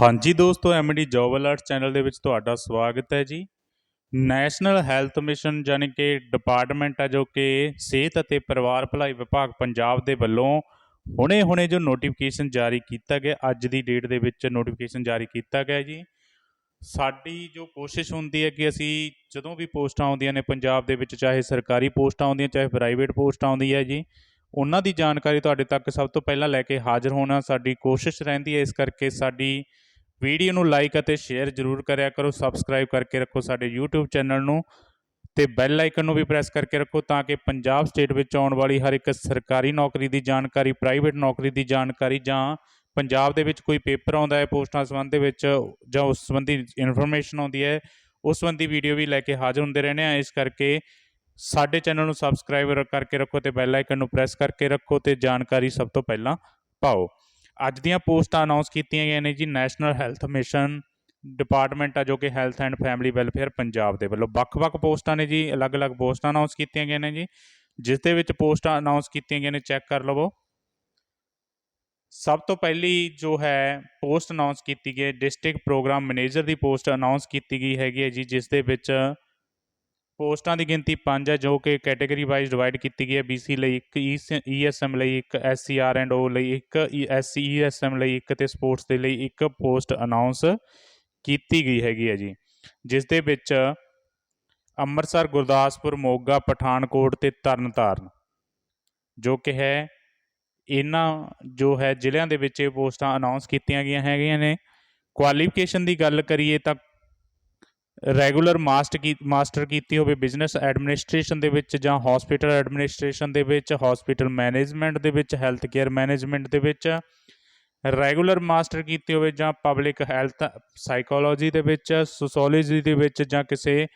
ਹਾਂਜੀ ਦੋਸਤੋ MD job alert channel ਦੇ ਵਿੱਚ ਤੁਹਾਡਾ ਸਵਾਗਤ ਹੈ ਜੀ। ਨੈਸ਼ਨਲ ਹੈਲਥ ਮਿਸ਼ਨ ਯਾਨੀ ਕਿ ਡਿਪਾਰਟਮੈਂਟ ਹੈ ਜੋ ਕਿ ਸਿਹਤ ਅਤੇ ਪਰਿਵਾਰ ਭਲਾਈ ਵਿਭਾਗ ਪੰਜਾਬ ਦੇ ਵੱਲੋਂ ਹੁਣੇ-ਹੁਣੇ ਜੋ ਨੋਟੀਫਿਕੇਸ਼ਨ ਜਾਰੀ ਕੀਤਾ ਗਿਆ, ਅੱਜ ਦੀ ਡੇਟ ਦੇ ਵਿੱਚ ਨੋਟੀਫਿਕੇਸ਼ਨ ਜਾਰੀ ਕੀਤਾ ਗਿਆ ਜੀ। ਸਾਡੀ ਜੋ ਕੋਸ਼ਿਸ਼ ਹੁੰਦੀ ਹੈ ਕਿ ਅਸੀਂ ਜਦੋਂ ਵੀ ਪੋਸਟਾਂ ਆਉਂਦੀਆਂ ਨੇ ਪੰਜਾਬ ਦੇ ਵਿੱਚ, ਚਾਹੇ ਸਰਕਾਰੀ ਪੋਸਟਾਂ ਆਉਂਦੀਆਂ, ਚਾਹੇ ਪ੍ਰਾਈਵੇਟ ਪੋਸਟ ਆਉਂਦੀ ਹੈ ਜੀ, ਉਹਨਾਂ ਦੀ ਜਾਣਕਾਰੀ ਤੁਹਾਡੇ ਤੱਕ ਸਭ ਤੋਂ ਪਹਿਲਾਂ ਲੈ ਕੇ ਹਾਜ਼ਰ ਹੋਣਾ ਸਾਡੀ ਕੋਸ਼ਿਸ਼ ਰਹਿੰਦੀ ਹੈ। ਇਸ ਕਰਕੇ ਸਾਡੀ ਵੀਡੀਓ ਨੂੰ ਲਾਈਕ ਅਤੇ ਸ਼ੇਅਰ ਜ਼ਰੂਰ ਕਰਿਆ ਕਰੋ ਸਬਸਕ੍ਰਾਈਬ ਕਰਕੇ ਰੱਖੋ ਸਾਡੇ YouTube ਚੈਨਲ ਨੂੰ ਤੇ ਬੈਲ ਆਈਕਨ ਨੂੰ ਵੀ ਪ੍ਰੈਸ ਕਰਕੇ ਰੱਖੋ ਤਾਂ ਕਿ ਪੰਜਾਬ ਸਟੇਟ ਵਿੱਚ ਆਉਣ ਵਾਲੀ ਹਰ ਇੱਕ ਸਰਕਾਰੀ ਨੌਕਰੀ ਦੀ ਜਾਣਕਾਰੀ ਪ੍ਰਾਈਵੇਟ ਨੌਕਰੀ ਦੀ ਜਾਣਕਾਰੀ ਜਾਂ ਪੰਜਾਬ ਦੇ ਵਿੱਚ ਕੋਈ ਪੇਪਰ ਆਉਂਦਾ ਹੈ ਪੋਸਟਾਂ ਸੰਬੰਧ ਦੇ ਵਿੱਚ ਜਾਂ ਉਸ ਸੰਬੰਧੀ ਇਨਫੋਰਮੇਸ਼ਨ ਆਉਂਦੀ ਹੈ, ਉਸ ਸੰਬੰਧੀ ਵੀਡੀਓ ਵੀ ਲੈ ਕੇ ਹਾਜ਼ਰ ਹੁੰਦੇ ਰਹਿੰਦੇ ਆ ਇਸ ਕਰਕੇ ਸਾਡੇ ਚੈਨਲ ਨੂੰ ਸਬਸਕ੍ਰਾਈਬ ਕਰਕੇ ਰੱਖੋ ਤੇ ਬੈਲ ਆਈਕਨ ਨੂੰ ਪ੍ਰੈਸ ਕਰਕੇ ਰੱਖੋ ਤੇ ਜਾਣਕਾਰੀ ਸਭ ਤੋਂ ਪਹਿਲਾਂ ਪਾਓ। ਅੱਜ ਦੀਆਂ ਪੋਸਟਾਂ ਅਨਾਉਂਸ ਕੀਤੀਆਂ ਗਈਆਂ ਨੇ ਜੀ ਨੈਸ਼ਨਲ ਹੈਲਥ ਮਿਸ਼ਨ ਡਿਪਾਰਟਮੈਂਟ ਆ, ਜੋ ਕਿ health and family welfare Punjab ਦੇ ਵੱਲੋਂ ਵੱਖ-ਵੱਖ ਪੋਸਟਾਂ ਨੇ ਜੀ, ਅਲੱਗ-ਅਲੱਗ ਪੋਸਟਾਂ ਅਨਾਉਂਸ ਕੀਤੀਆਂ ਗਈਆਂ ਨੇ ਜੀ। ਜਿਸ ਦੇ ਵਿੱਚ ਪੋਸਟਾਂ ਅਨਾਉਂਸ ਕੀਤੀਆਂ ਗਈਆਂ ਨੇ, ਚੈੱਕ ਕਰ ਲਵੋ। ਸਭ ਤੋਂ ਪਹਿਲੀ ਜੋ ਹੈ, ਪੋਸਟ ਅਨਾਉਂਸ ਕੀਤੀ ਗਈ ਹੈ ਡਿਸਟ੍ਰਿਕਟ ਪ੍ਰੋਗਰਾਮ ਮੈਨੇਜਰ ਦੀ ਪੋਸਟ ਅਨਾਉਂਸ ਕੀਤੀ ਗਈ ਹੈਗੀ ਹੈ ਜੀ, ਜਿਸ ਦੇ ਵਿੱਚ ਪੋਸਟਾਂ ਦੀ ਗਿਣਤੀ 5 ਹੈ, ਜੋ ਕਿ ਕੈਟਾਗਰੀ ਵਾਈਜ਼ ਡਿਵਾਈਡ ਕੀਤੀ ਗਈ ਹੈ। BC ਲਈ ਇੱਕ ESM ਲਈ ਇੱਕ SCR ਐਂਡ O ਲਈ ਇੱਕ SC ESM ਲਈ ਇੱਕ ਤੇ ਸਪੋਰਟਸ ਦੇ ਲਈ ਇੱਕ ਪੋਸਟ ਅਨਾਉਂਸ ਕੀਤੀ ਗਈ ਹੈਗੀ ਹੈ ਜੀ। ਜਿਸ ਦੇ ਵਿੱਚ ਅੰਮ੍ਰਿਤਸਰ, ਗੁਰਦਾਸਪੁਰ, ਮੋਗਾ, ਪਠਾਨਕੋਟ ਤੇ ਤਰਨਤਾਰਨ, ਜੋ ਕਿ ਹੈ, ਇਹਨਾਂ ਜੋ ਹੈ ਜ਼ਿਲ੍ਹਿਆਂ ਦੇ ਵਿੱਚ ਇਹ ਪੋਸਟਾਂ ਅਨਾਉਂਸ ਕੀਤੀਆਂ ਗਈਆਂ ਹੈਗੀਆਂ ਨੇ। ਕੁਆਲੀਫਿਕੇਸ਼ਨ ਦੀ ਗੱਲ ਕਰੀਏ ਤਾਂ ਰੈਗੂਲਰ ਮਾਸਟਰ ਕੀ, ਮਾਸਟਰ ਕੀਤੀ ਹੋਵੇ ਬਿਜ਼ਨਸ ਐਡਮਿਨਿਸਟ੍ਰੇਸ਼ਨ ਦੇ ਵਿੱਚ ਜਾਂ ਹਸਪੀਟਲ ਐਡਮਿਨਿਸਟ੍ਰੇਸ਼ਨ ਦੇ ਵਿੱਚ, ਹਸਪੀਟਲ ਮੈਨੇਜਮੈਂਟ ਦੇ ਵਿੱਚ, ਹੈਲਥ ਕੇਅਰ ਮੈਨੇਜਮੈਂਟ ਦੇ ਵਿੱਚ, ਰੈਗੂਲਰ ਮਾਸਟਰ ਕੀਤੀ ਹੋਵੇ ਜਾਂ ਪਬਲਿਕ ਹੈਲਥ ਸਾਈਕੋਲੋਜੀ ਦੇ ਵਿੱਚ, ਸੋਸ਼ੋਲੋਜੀ ਦੇ ਵਿੱਚ ਜਾਂ ਕਿਸੇ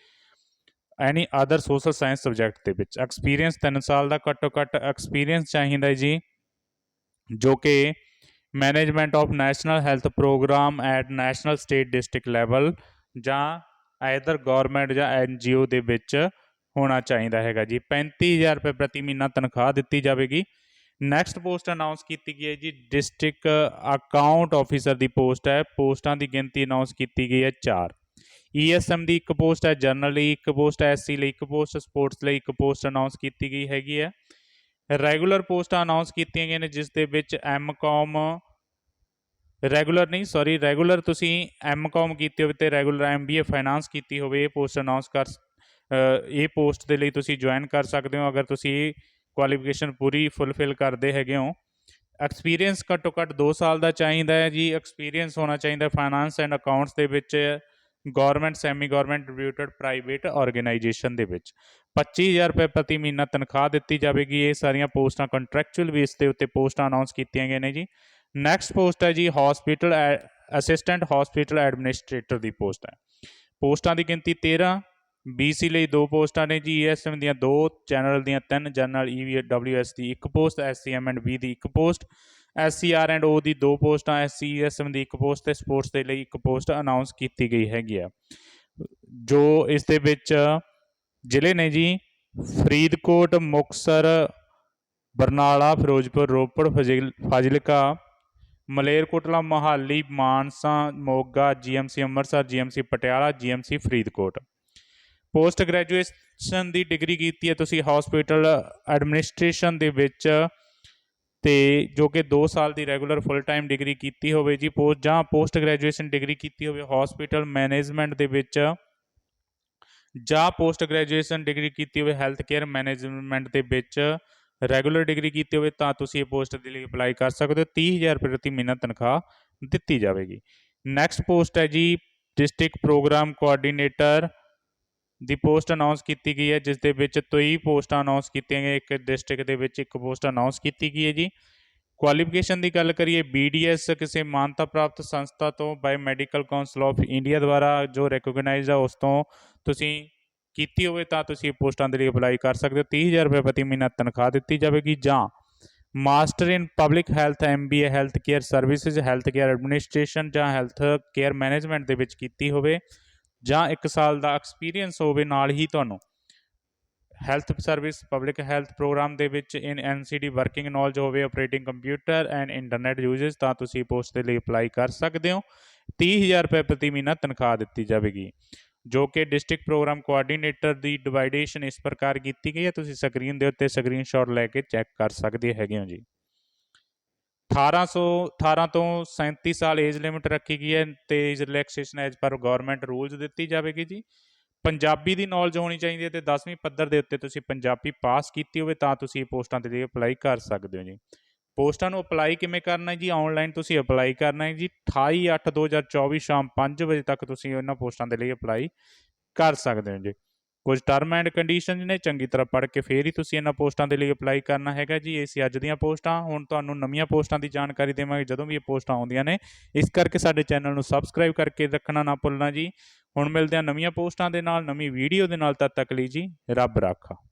any other social science subject ਦੇ ਵਿੱਚ। ਐਕਸਪੀਰੀਅੰਸ 3 ਸਾਲ ਦਾ ਘੱਟੋ ਘੱਟ ਐਕਸਪੀਰੀਅੰਸ ਚਾਹੀਦਾ ਜੀ, ਜੋ ਕਿ management of national health programme at national state district level ਜਾਂ ਆਈਦਰ ਗਵਰਨਮੈਂਟ ਜਾਂ ਐਨਜੀਓ ਦੇ ਵਿੱਚ ਹੋਣਾ ਚਾਹੀਦਾ ਹੈਗਾ ਜੀ। 35000 ਰੁਪਏ ਪ੍ਰਤੀ ਮਹੀਨਾ ਤਨਖਾਹ ਦਿੱਤੀ ਜਾਵੇਗੀ। ਨੈਕਸਟ ਪੋਸਟ ਅਨਾਉਂਸ ਕੀਤੀ ਗਈ ਹੈ ਜੀ। ਡਿਸਟ੍ਰਿਕਟ ਅਕਾਊਂਟ ਆਫੀਸਰ ਦੀ ਪੋਸਟ ਹੈ। ਪੋਸਟਾਂ ਦੀ ਗਿਣਤੀ ਅਨਾਉਂਸ ਕੀਤੀ ਗਈ ਹੈ 4 ਈਐਸਐਮ ਦੀ ਇੱਕ ਪੋਸਟ ਹੈ ਜਨਰਲ ਲਈ ਇੱਕ ਪੋਸਟ ਹੈ ਐਸਸੀ ਲਈ ਇੱਕ ਪੋਸਟ ਸਪੋਰਟਸ ਲਈ ਇੱਕ ਪੋਸਟ ਅਨਾਉਂਸ ਕੀਤੀ ਗਈ ਹੈਗੀ ਹੈ। ਰੈਗੂਲਰ ਪੋਸਟਾਂ ਅਨਾਉਂਸ ਕੀਤੀਆਂ ਗਈਆਂ ਨੇ, ਜਿਸ ਦੇ ਵਿੱਚ ਐਮਕਾਮ ਰੈਗੂਲਰ ਨਹੀਂ ਸੌਰੀ ਰੈਗੂਲਰ ਤੁਸੀਂ ਐਮਕਾਮ ਕੀਤੀ ਹੋਵੇ ਤੇ ਰੈਗੂਲਰ ਐਮਬੀਏ ਫਾਈਨਾਂਸ ਕੀਤੀ ਹੋਵੇ, ਇਹ ਪੋਸਟ ਅਨਾਉਂਸ ਕਰ ਇਹ ਪੋਸਟ ਦੇ ਲਈ ਤੁਸੀਂ ਜੁਆਇਨ ਕਰ ਸਕਦੇ ਹੋ, ਅਗਰ ਤੁਸੀਂ ਕੁਆਲੀਫਿਕੇਸ਼ਨ ਪੂਰੀ ਫੁੱਲਫਿਲ ਕਰਦੇ ਹੈਗੇ ਹੋ। ਐਕਸਪੀਰੀਅੰਸ ਘੱਟੋ ਘੱਟ 2 ਸਾਲ ਦਾ ਚਾਹੀਦਾ ਹੈ ਜੀ ਐਕਸਪੀਰੀਅੰਸ ਹੋਣਾ ਚਾਹੀਦਾ ਫਾਈਨਾਂਸ ਐਂਡ ਅਕਾਊਂਟਸ ਦੇ ਵਿੱਚ government semi government distributed private organisation ਦੇ ਵਿੱਚ। 25000 ਰੁਪਏ ਪ੍ਰਤੀ ਮਹੀਨਾ ਤਨਖਾਹ ਦਿੱਤੀ ਜਾਵੇਗੀ, ਇਹ ਸਾਰੀਆਂ ਪੋਸਟਾਂ ਕੰਟਰੈਕਚੁਅਲ ਬੇਸ ਦੇ ਉੱਤੇ ਪੋਸਟਾਂ ਅਨਾਉਂਸ ਕੀਤੀਆਂ ਗਈਆਂ ਨੇ ਜੀ। ਨੈਕਸਟ ਪੋਸਟ ਹੈ ਜੀ ਹਸਪੀਟਲ ਅਸਿਸਟੈਂਟ ਹਸਪੀਟਲ ਐਡਮਿਨਿਸਟ੍ਰੇਟਰ ਦੀ ਪੋਸਟ ਹੈ। ਪੋਸਟਾਂ ਦੀ ਗਿਣਤੀ 13 BC ਲਈ ਦੋ ਪੋਸਟਾਂ ਨੇ ਜੀ ESM ਦੀਆਂ ਦੋ ਜਨਰਲ ਦੀਆਂ ਤਿੰਨ ਜਨਰਲ EWS ਦੀ ਇੱਕ ਪੋਸਟ SCM ਐਂਡ B ਦੀ ਇੱਕ ਪੋਸਟ SCR ਐਂਡ O ਦੀ ਦੋ ਪੋਸਟਾਂ SCESM ਦੀ ਇੱਕ ਪੋਸਟ ਤੇ ਸਪੋਰਟਸ ਦੇ ਲਈ ਇੱਕ ਪੋਸਟ ਅਨਾਉਂਸ ਕੀਤੀ ਗਈ ਹੈਗੀ ਆ। ਜੋ ਇਸ ਦੇ ਵਿੱਚ ਜ਼ਿਲ੍ਹੇ ਨੇ ਜੀ, Faridkot Muktsar Barnala, Firozpur, Ropar Fazilka Malerkotla Mohali, Mansa, Moga, GMC Amritsar, GMC Patiala, GMC Faridkot. Post graduation ਦੀ ਡਿਗਰੀ ਕੀਤੀ ਹੈ ਤੁਸੀਂ ਹਸਪੀਟਲ ਐਡਮਿਨਿਸਟ੍ਰੇਸ਼ਨ ਦੇ ਵਿੱਚ ਤੇ ਜੋ ਕਿ 2 ਸਾਲ ਦੀ ਰੈਗੂਲਰ ਫੁੱਲ ਟਾਈਮ ਡਿਗਰੀ ਕੀਤੀ ਹੋਵੇ ਜੀ ਪੋਸਟ ਜਾਂ ਪੋਸਟ ਗ੍ਰੈਜੂਏਸ਼ਨ ਡਿਗਰੀ ਕੀਤੀ ਹੋਵੇ ਹਸਪੀਟਲ ਮੈਨੇਜਮੈਂਟ ਦੇ ਵਿੱਚ ਜਾਂ ਪੋਸਟ ਗ੍ਰੈਜੂਏਸ਼ਨ ਡਿਗਰੀ ਕੀਤੀ ਹੋਵੇ ਹੈਲਥ ਕੇਅਰ ਮੈਨੇਜਮੈਂਟ ਦੇ ਵਿੱਚ ਰੈਗੂਲਰ ਡਿਗਰੀ ਕੀਤੀ ਹੋਵੇ ਤਾਂ ਤੁਸੀਂ ਇਹ ਪੋਸਟ ਦੇ ਲਈ ਅਪਲਾਈ ਕਰ ਸਕਦੇ ਹੋ। 30000 ਰੁਪਏ ਪ੍ਰਤੀ ਮਹੀਨਾ ਤਨਖਾਹ ਦਿੱਤੀ ਜਾਵੇਗੀ। ਨੈਕਸਟ ਪੋਸਟ ਹੈ ਜੀ ਡਿਸਟ੍ਰਿਕਟ ਪ੍ਰੋਗਰਾਮ ਕੋਆਰਡੀਨੇਟਰ ਦੀ ਪੋਸਟ ਅਨਾਉਂਸ ਕੀਤੀ ਗਈ ਹੈ, ਜਿਸ ਦੇ ਵਿੱਚ 23 ਪੋਸਟਾਂ ਅਨਾਉਂਸ ਕੀਤੀਆਂ ਗਈਆਂ, ਇੱਕ ਡਿਸਟ੍ਰਿਕਟ ਦੇ ਵਿੱਚ ਇੱਕ ਪੋਸਟ ਅਨਾਉਂਸ ਕੀਤੀ ਗਈ ਹੈ ਜੀ। ਕੁਆਲੀਫਿਕੇਸ਼ਨ ਦੀ ਗੱਲ ਕਰੀਏ BDS ਕਿਸੇ ਮਾਨਤਾ ਪ੍ਰਾਪਤ ਸੰਸਥਾ ਤੋਂ by medical council of India ਦੁਆਰਾ ਜੋ ਰੈਕੋਗਨਾਈਜ਼ਡ ਆ, ਉਸ ਤੋਂ ਤੁਸੀਂ ਕੀਤੀ ਹੋਵੇ ਤਾਂ ਤੁਸੀਂ ਪੋਸਟਾਂ ਦੇ ਲਈ ਅਪਲਾਈ ਕਰ ਸਕਦੇ ਹੋ। 30000 ਰੁਪਏ ਪ੍ਰਤੀ ਮਹੀਨਾ ਤਨਖਾਹ ਦਿੱਤੀ ਜਾਵੇਗੀ ਜਾਂ master in public health MBA health care services, health care administration ਜਾਂ ਹੈਲਥ ਕੇਅਰ ਮੈਨੇਜਮੈਂਟ ਦੇ ਵਿੱਚ ਕੀਤੀ ਹੋਵੇ ਜਾਂ 1 ਸਾਲ ਦਾ ਐਕਸਪੀਰੀਅੰਸ ਹੋਵੇ ਨਾਲ ਹੀ ਤੁਹਾਨੂੰ health service, public health programme ਦੇ ਵਿੱਚ ਇਨ ਐਨਸੀਡੀ ਵਰਕਿੰਗ ਨੌਲੇਜ ਹੋਵੇ operating computer and internet uses ਤਾਂ ਤੁਸੀਂ ਪੋਸਟ ਦੇ ਲਈ ਅਪਲਾਈ ਕਰ ਸਕਦੇ ਹੋ। 30000 ਰੁਪਏ ਪ੍ਰਤੀ ਮਹੀਨਾ ਤਨਖਾਹ ਦਿੱਤੀ ਜਾਵੇਗੀ। ਜੋ ਕਿ ਡਿਸਟ੍ਰਿਕਟ ਪ੍ਰੋਗਰਾਮ ਕੋਆਰਡੀਨੇਟਰ ਦੀ ਡਿਵਾਈਡੇਸ਼ਨ ਇਸ ਪ੍ਰਕਾਰ ਕੀਤੀ ਗਈ ਹੈ, ਤੁਸੀਂ ਸਕਰੀਨ ਦੇ ਉੱਤੇ ਸਕਰੀਨਸ਼ਾਟ ਲੈ ਕੇ ਚੈੱਕ ਕਰ ਸਕਦੇ ਹੈਗੇ ਹੋ ਜੀ। 1800 18 ਤੋਂ 37 ਸਾਲ ਏਜ ਲਿਮਿਟ ਰੱਖੀ ਗਈ ਹੈ ਤੇ age relaxation as per government rules ਦਿੱਤੀ ਜਾਵੇਗੀ ਜੀ। ਪੰਜਾਬੀ ਦੀ ਨੌਲੇਜ ਹੋਣੀ ਚਾਹੀਦੀ ਹੈ ਤੇ 10ਵੀਂ ਪੱਧਰ ਦੇ ਉੱਤੇ ਤੁਸੀਂ ਪੰਜਾਬੀ ਪਾਸ ਕੀਤੀ ਹੋਵੇ ਤਾਂ ਤੁਸੀਂ ਇਹ ਪੋਸਟਾਂ ਤੇ ਅਪਲਾਈ ਕਰ ਸਕਦੇ ਹੋ ਜੀ। ਪੋਸਟਾਂ ਨੂੰ ਅਪਲਾਈ ਕਿਵੇਂ ਕਰਨਾ ਹੈ ਜੀ? ਆਨਲਾਈਨ ਤੁਸੀਂ ਅਪਲਾਈ ਕਰਨਾ ਹੈ ਜੀ। 28/8/2024 ਸ਼ਾਮ 5 ਵਜੇ ਤੱਕ ਤੁਸੀਂ ਇਹਨਾਂ ਪੋਸਟਾਂ ਦੇ ਲਈ ਅਪਲਾਈ ਕਰ ਸਕਦੇ ਹੋ ਜੀ। ਕੁਝ ਟਰਮ ਐਂਡ ਕੰਡੀਸ਼ਨ ਨੇ, ਚੰਗੀ ਤਰ੍ਹਾਂ ਪੜ੍ਹ ਕੇ ਫੇਰ ਹੀ ਤੁਸੀਂ ਇਹਨਾਂ ਪੋਸਟਾਂ ਦੇ ਲਈ ਅਪਲਾਈ ਕਰਨਾ ਹੈਗਾ ਜੀ। ਇਹ ਸੀ ਅੱਜ ਦੀਆਂ ਪੋਸਟਾਂ। ਹੁਣ ਤੁਹਾਨੂੰ ਨਵੀਆਂ ਪੋਸਟਾਂ ਦੀ ਜਾਣਕਾਰੀ ਦੇਵਾਂਗੇ। ਜਦੋਂ ਵੀ ਇਹ ਪੋਸਟਾਂ ਆਉਂਦੀਆਂ ਨੇ, ਇਸ ਕਰਕੇ ਸਾਡੇ ਚੈਨਲ ਨੂੰ ਸਬਸਕ੍ਰਾਈਬ ਕਰਕੇ ਰੱਖਣਾ ਨਾ ਭੁੱਲਣਾ ਜੀ। ਹੁਣ ਮਿਲਦੇ ਹਾਂ ਨਵੀਆਂ ਪੋਸਟਾਂ ਦੇ ਨਾਲ, ਨਵੀਂ ਵੀਡੀਓ ਦੇ ਨਾਲ, ਤਦ ਤੱਕ ਲਈ ਜੀ, ਰੱਬ ਰਾਖਾ।